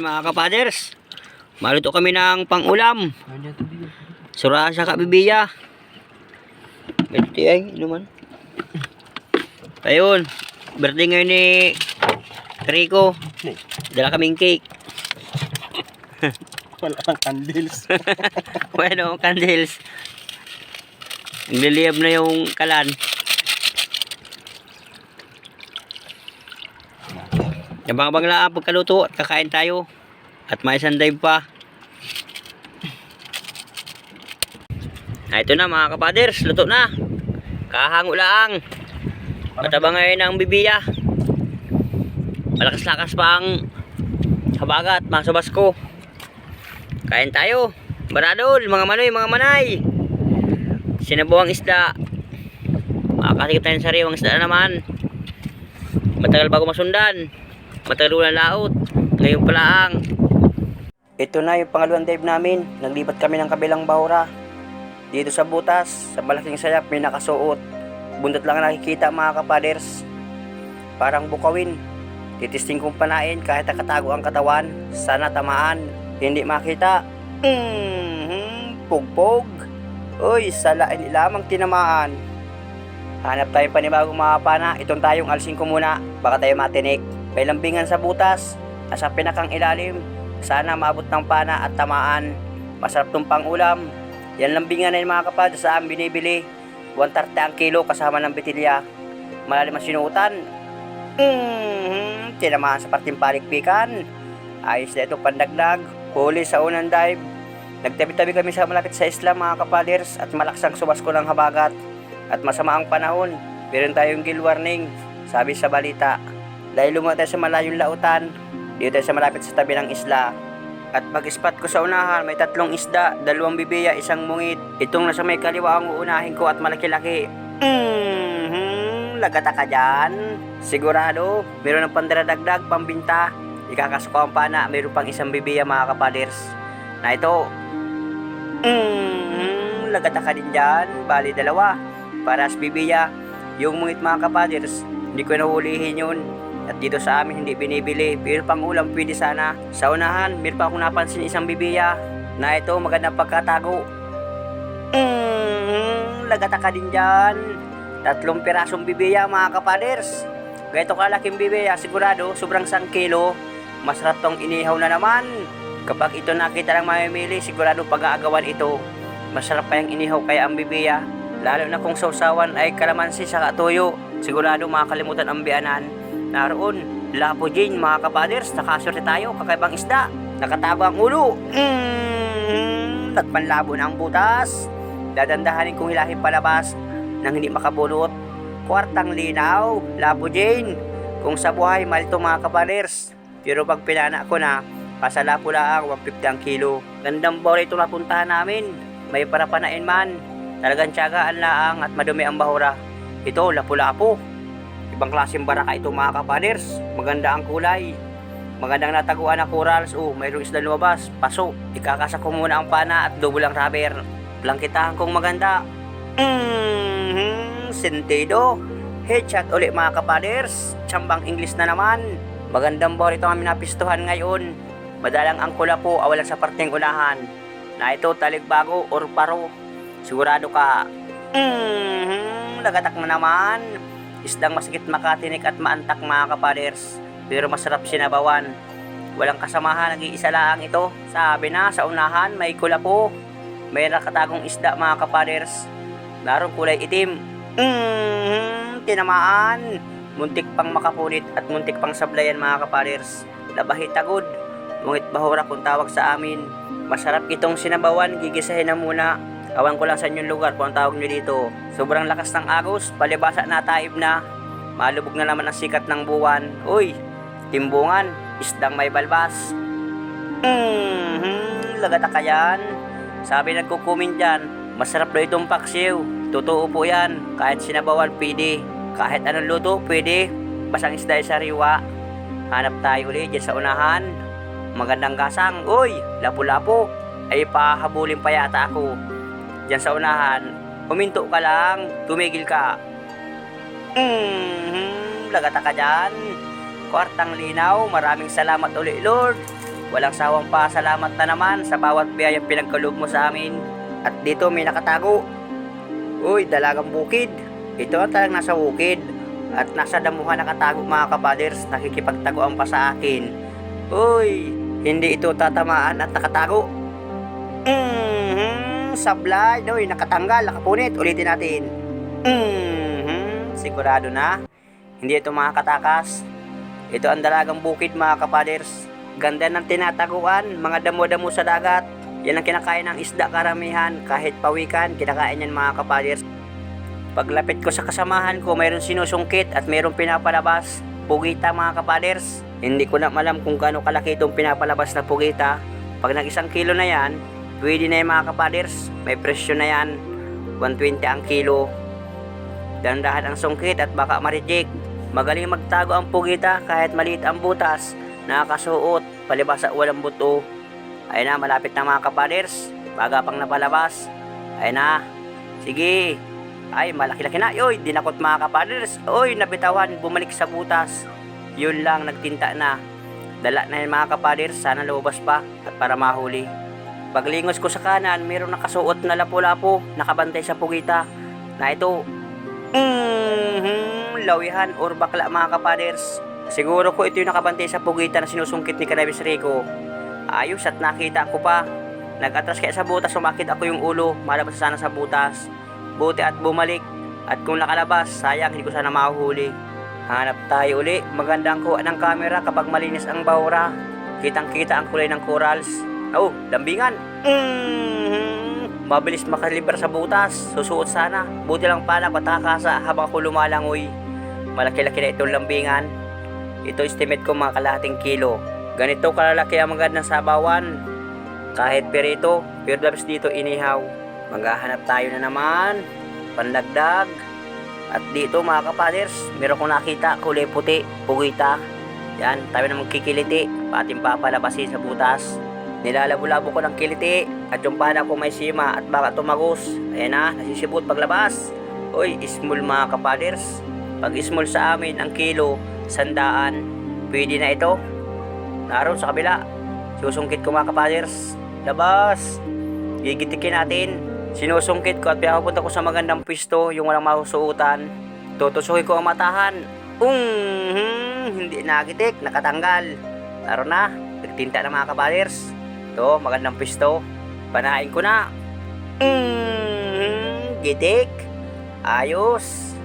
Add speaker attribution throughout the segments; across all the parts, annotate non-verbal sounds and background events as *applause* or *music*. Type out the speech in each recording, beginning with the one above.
Speaker 1: mga kapaders. Maluto kami ng pangulam. Sura sa kabibiya. Ito ay, inuman. Ayun. Birthday ngayon ni Rico. Dala kaming cake. *laughs*
Speaker 2: Wala kang candles. *laughs*
Speaker 1: bueno, candles. Nagliliyab na yung kalan. Yabang-abang lang pagkaluto at kakain tayo. At may isang dive pa. Ah, ito na mga kapaders, luto na. Kahango lang. Matabang ngayon ang bibiya. Malakas-lakas pa ang habagat, mga sabasko. Kain tayo. Baradol, mga manoy, mga manay. Sinabuang isda. Makakasikip tayo ng sariwang isda na naman. Matagal bago masundan. Matagal ulang laot. Ngayon pala ang. Ito na yung pangalawang dive namin. Naglipat kami ng kabilang bahura. Dito sa butas, sa malaking sayap may nakasuot. Bundot lang ang nakikita mga kapaders. Parang bukawin. Titisting kong panain kahit nakatago ang katawan. Sana tamaan. Hindi makita. Mm-hmm, pugpog. Uy, sala hindi lamang tinamaan. Hanap tayo panibagong mga pana. Itong tayong alsing ko muna. Baka tayo matinik. May lambingan sa butas. Nasa pinakang ilalim. Sana maabot ng pana at tamaan. Masarap tong pangulam. Yan lambingan na yung mga kapad sa aming binibili. 130 ang kilo kasama ng bitilya. Malalim ang sinuutan. Mm-hmm, tinamaan sa parting palikpikan. Ayos na ito pandagdag. Huli sa unang dive. Nagtabi-tabi kami sa malapit sa isla mga kapaders at malaksang subas ko ng habagat. At masama ang panahon. Meron tayong gill warning. Sabi sa balita. Dahil lumayo tayo sa malayong lautan, dito sa malapit sa tabi ng isla. At pag-spot ko sa unahan, may tatlong isda, dalawang bibiya, isang mungit. Itong nasa may kaliwa ang uunahin ko at malaki-laki. Mm-hmm, lagata ka dyan. Sigurado, meron ng pandaradagdag, pambinta. Ikakasuko ang pana, meron pang isang bibiya mga kapaders. Na ito, mm-hmm, lagata ka din dyan. Bali dalawa. Para sa bibiya, yung mungit mga kapaders, hindi ko nahulihin yun. At dito sa amin hindi binibili. Pero pang ulam pwede sana. Sa unahan, meron pa akong napansin isang bibiya na ito magandang pagkatago. Mm, lagata ka din dyan. Tatlong pirasong bibiya mga kapaders. Ganito kalaking bibiya, sigurado sobrang sang kilo. Masarap tong inihaw na naman. Kapag ito nakita ng mamimili, sigurado pag-aagawan ito. Masarap pa yung inihaw kaya ang bibiya. Lalo na kung sausawan ay kalamansi sa katuyo. Sigurado makakalimutan ang biyanan. Naroon, Lapo Jane, mga kapaders, nakaswerte tayo, kakaibang isda. Nakatago ang ulo. Mm, nagpanlabo na ang butas. Dadandahanin kong hilahin palabas nang hindi makabulot. Kwartang linaw, Lapo Jane. Kung sa buhay, malito mga kapaders. Pero pag pinana ko na, pasala po lang, 150 ang kilo. Gandang bore ito napuntahan namin. May parapanain man. Talagang tiyagaan laang at madumi ang bahura. Ito, lapu-lapo. Ibang klaseng baraka ito mga kapaders. Maganda ang kulay. Magandang nataguan na corals. Oh, mayroong isda lumabas. Paso. Ikakasa ko muna ang pana at double ang rubber. Blankitahan kong maganda. Mm-hmm, sentido. Headshot ulit mga kapaders. Tsambang English na naman. Magandang bor ito kami napistuhan ngayon. Madalang ang kula po awalan sa parteng unahan. Na ito taligbago or paro. Sigurado ka. Mm-hmm, lagatak na naman. Isdang masakit makatinik at maantak mga kapaders. Pero masarap sinabawan. Walang kasamahan, nag-iisa lang ito. Sabi na, sa unahan, may kula po. May nakatagong isda mga kapaders. Narong kulay itim. Mm, tinamaan. Muntik pang makapunit at muntik pang sablayan mga kapaders. Labahi tagod. Ngunit bahura kung tawag sa amin. Masarap itong sinabawan, gigisahin na muna. Awan ko lang sa inyong lugar kung ang tawag nyo dito. Sobrang lakas ng agos, palibasa na taib na. Malubog na naman ang sikat ng buwan. Uy, timbungan, isdang may balbas. Mm-hmm, lagata ka yan. Sabi nagkukumin dyan, masarap daw itong paksiw. Totoo po yan, kahit sinabawan pwede. Kahit anong luto pwede. Basang isda sa riwa. Hanap tayo ulit dyan sa unahan. Magandang gasang. Uy, lapu-lapo. Ay pahabulin pa yata ako. Diyan sa unahan, huminto ka lang, tumigil ka. Mm-hmm, lagata ka dyan. Kwartang linaw, maraming salamat ulit Lord. Walang sawang pasalamat na naman sa bawat biyayang pinagkaloob mo sa amin. At dito may nakatago. Uy, dalagang bukid. Ito ang talagang nasa bukid. At nasa damuhan nakatago mga kapaders, nakikipagtaguan pa sa akin. Uy, hindi ito tatamaan at nakatago. Mhm, sablay. Uy, nakatanggal, nakapunit. Ulitin natin. Mhm, sigurado na. Hindi ito makakatakas. Ito ang dalagang bukid mga kapaders. Ganda ng tinataguan, mga damo-damo sa dagat. Yan ang kinakain ng isda karamihan. Kahit pawikan, kinakain yan mga kapaders. Paglapit ko sa kasamahan ko, mayroon sinusungkit at mayroong pinapalabas. Pugita mga kapaders. Hindi ko na malam kung gaano kalaki itong pinapalabas na pugita. Pag nag isang kilo na yan, pwede na yan mga kapaders. May presyo na yan. 120 ang kilo. Dandahan ang sungkit at baka ma-reject. Magaling magtago ang pugita kahit maliit ang butas. Nakakasuot, palibas sa walang buto. Ayun na, malapit na mga kapaders. Baga pang napalabas. Ayun na. Sige. Ay, malaki-laki na. Yoy, dinakot mga kapaders. Oy, nabitawan, bumalik sa butas. Yun lang, nagtinta na. Dala na yun mga kapaders. Sana lumabas pa at para mahuli. Paglingos ko sa kanan, mayroong nakasuot na lapu-lapo, nakabantay sa pugita. Na ito, mm lawihan or bakla mga kapaders. Siguro ko ito yung nakabantay sa pugita na sinusungkit ni Kanabis Rico. Ayos at nakita ko pa. Nag-atras kaya sa butas, sumakit ako yung ulo, malabas sana sa butas. Buti at bumalik. At kung nakalabas, sayang hindi ko sana mahuhuli. Hanap tayo uli. Magandang kuha ng camera kapag malinis ang bahura. Kitang kita ang kulay ng corals. Oh, lambingan. Mm-hmm. Mabilis makalibra sa butas. Susuot sana. Buti lang pala ko takasa habang ako lumalangoy. Malaki-laki na itong lambingan. Ito estimate ko mga kalahating kilo. Ganito kalalaki ang magandang sabawan. Kahit perito, pero labis dito inihaw. Maghahanap tayo na naman. Panlagdag. At dito mga kapaders, meron kong nakita kulay puti, pugita. Yan, tayo na magkikiliti. Pating papalabasin sa butas. Nilalabo-labo ko ng kiliti at yung pana ko may sima at baka tumagos. Ayan na, nasisibot paglabas. Uy, small mga kapaders. Pag small sa amin, ang kilo, sandaan. Pwede na ito. Naroon sa kabila. Susungkit ko mga kapaders. Labas. Gigitikin natin. Sinusungkit ko at pinapunta ko sa magandang pwesto, yung walang mahusuutan. Tutusukin ko ang matahan. Um, hindi nagitik, nakatanggal. Naroon na, nagtinta na mga kapaders. Ito, magandang pwesto. Panain ko na. Mm, gitik. Ayos.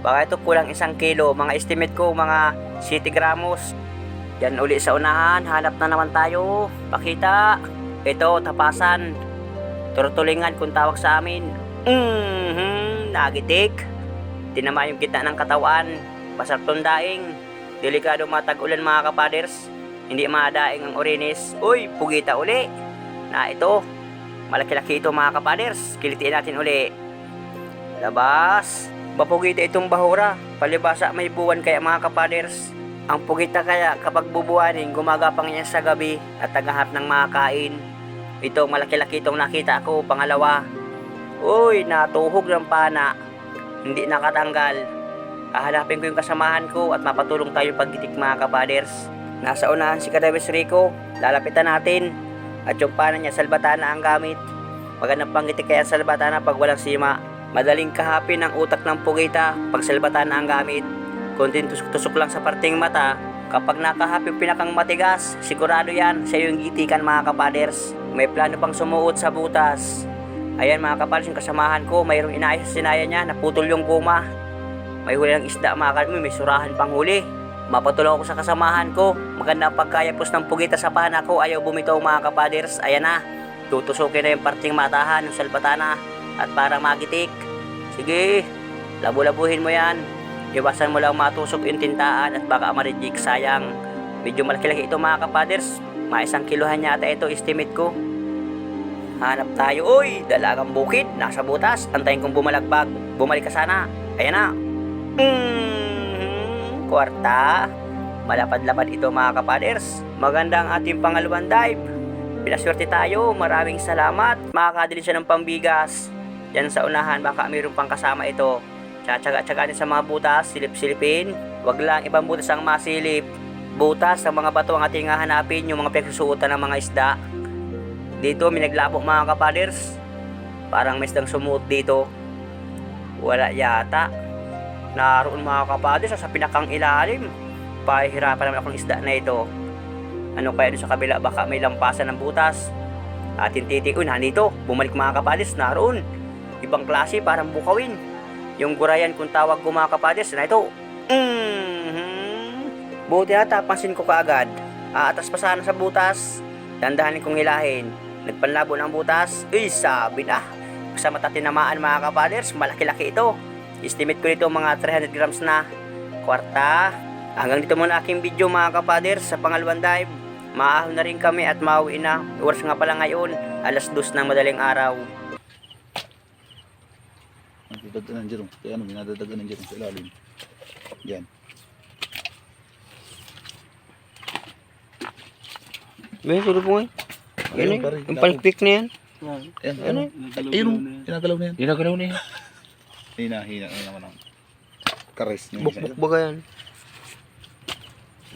Speaker 1: Baka ito kulang isang kilo. Mga estimate ko, mga 7 gramos. Yan uli sa unahan. Hanap na naman tayo. Pakita. Ito, tapasan. Turutulingan kung tawag sa amin. Mm-hmm, nagitik. Tinama yung gitna ng katawan. Basag daing. Delikado matag-ulan mga kapaders. Hindi madaing ang orinis. Uy, pugita uli. Na ito. Malaki-laki ito mga kapaders. Kilitiin natin uli. Labas. Mapugita itong bahura. Palibasa may buwan kaya mga kapaders. Ang pugita kaya kapag bubuhanin, gumagapang niya sa gabi at tagahap ng mga kain. Ito, malaki-laki itong nakita ko. Pangalawa. Uy, natuhog ng pana. Hindi nakatanggal. Hahanapin ko yung kasamahan ko at mapatulong tayo paggitik mga kapaders. Nasa unahan si Kadabes Rico. Lalapitan natin. At yung pana niya, salbatana ang gamit. Magandang panggitik kaya sa salbatana pag walang sima. Madaling kahapin ang utak ng pugita pag salbatana ang gamit. Kunting tusok-tusok lang sa parting mata. Kapag nakahap yung pinakang matigas, sigurado yan sa yung gitikan mga kapaders. May plano pang sumuot sa butas. Ayan mga kapaders, yung kasamahan ko, mayroong inayos sa sinaya niya, naputol yung guma. May huli ng isda mga kapaders, may surahan pang huli. Mapatulong ako sa kasamahan ko. Maganda ang pagkayapos ng pugita sa pana ko. Ayaw bumitaw mga kapaders. Ayan na. Tutusukin na yung parting matahan ng salbatana. At para magitik. Sige. Labu-labuhin mo yan. Iwasan mo lang matusok yung tintaan at baka ma-reject. Sayang. Medyo malaki-laki ito mga kapaders. Mga isang kilohan yata ito estimate ko. Hanap tayo. Uy, dalagang bukid. Nasa butas. Antayin kong bumalagbag. Bumalik ka sana. Ayan na. Mm, kwarta. Malapad-lapad ito mga kapaders. Maganda ang ating pangalawang dive. Pinaswerte tayo. Maraming salamat. Makakadili siya ng pambigas. Yan sa unahan. Baka mayroon pang kasama ito. Tsatsaga-tsaga sa mga butas. Silip-silipin. Wag lang ibang butas ang masilip. butas sa mga bato ang ating hahanapin, yung mga pagsusuotan ng mga isda. Dito, may naglabo mga kapaders. Parang may isdang sumuot dito. Wala yata. Naroon mga kapaders sa pinakang ilalim. Pahirapan naman akong isda na ito. Ano kaya doon sa kabila? Baka may lampasan ng butas. Atin titik. Uy, nandito. Bumalik mga kapaders. Naroon. Ibang klase, parang bukawin. Yung gurayan kung tawag ko mga kapaders. Na ito. Mhm. Buti na tapansin ko kaagad. Aatas pa sana sa butas. Dandahanin kong hilahin. Nagpanlabo ng butas. Uy, sabi na. Sa mata tinamaan mga kapaders, malaki-laki ito. Estimate ko nito mga 300 grams na. Kwarta. Hanggang dito muna aking video mga kapaders sa pangalawang dive. Maahon na rin kami at mauwi na. Oras nga pala ngayon, alas 2 ng madaling araw.
Speaker 2: Nadadagdagan ng jerong. Kaya ano, nadadagdagan ng jerong sa ilalim. Yan.
Speaker 1: May sulo po ngayon. Yan eh, yung palpik na yan.
Speaker 2: Ayan, ano? Ayun, oh, kinagalaw na yan.
Speaker 3: Ginagalaw na yan.
Speaker 2: Hina, hina na naman ang kares niya.
Speaker 1: Bukbuk baga yan.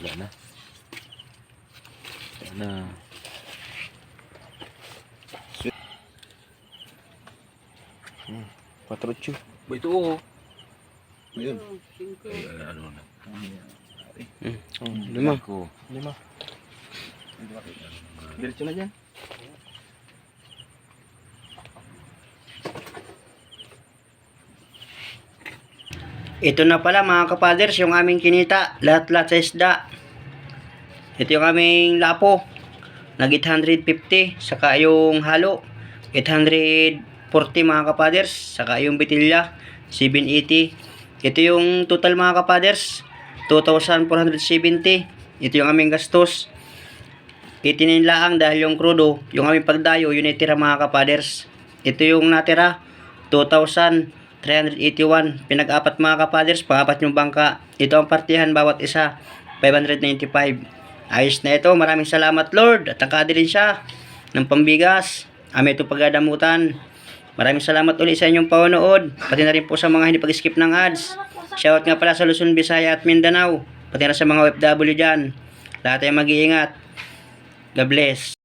Speaker 3: Wala na. Wala na. Hmm. Ba ito oh.
Speaker 2: Ayun.
Speaker 3: Ay, ano na.
Speaker 1: Oh, lima.
Speaker 2: Lima.
Speaker 3: Diretso na dyan.
Speaker 1: Ito na pala mga kapaders, yung aming kinita. Lahat-lahat sa isda. Ito yung aming lapo. Nag 850. Saka yung halo. 840 mga kapaders. Saka yung bitilya. 780. Ito yung total mga kapaders. 2,470. Ito yung aming gastos. 89 lang dahil yung krudo, yung aming pagdayo, yun ay tira mga kapaders. Ito yung natira, 2,381. Pinag-apat mga kapaders, pangapat yung bangka. Ito ang partihan bawat isa, 595. Ayos na ito, maraming salamat Lord. At nakadilin siya ng pambigas. Ami ito pagdadamutan. Maraming salamat ulit sa inyong panonood. Pati na rin po sa mga hindi pag-skip ng ads. Shoutout nga pala sa Luzon, Visaya at Mindanao. Pati na sa mga OFW dyan. Lahat ay mag-iingat. God bless.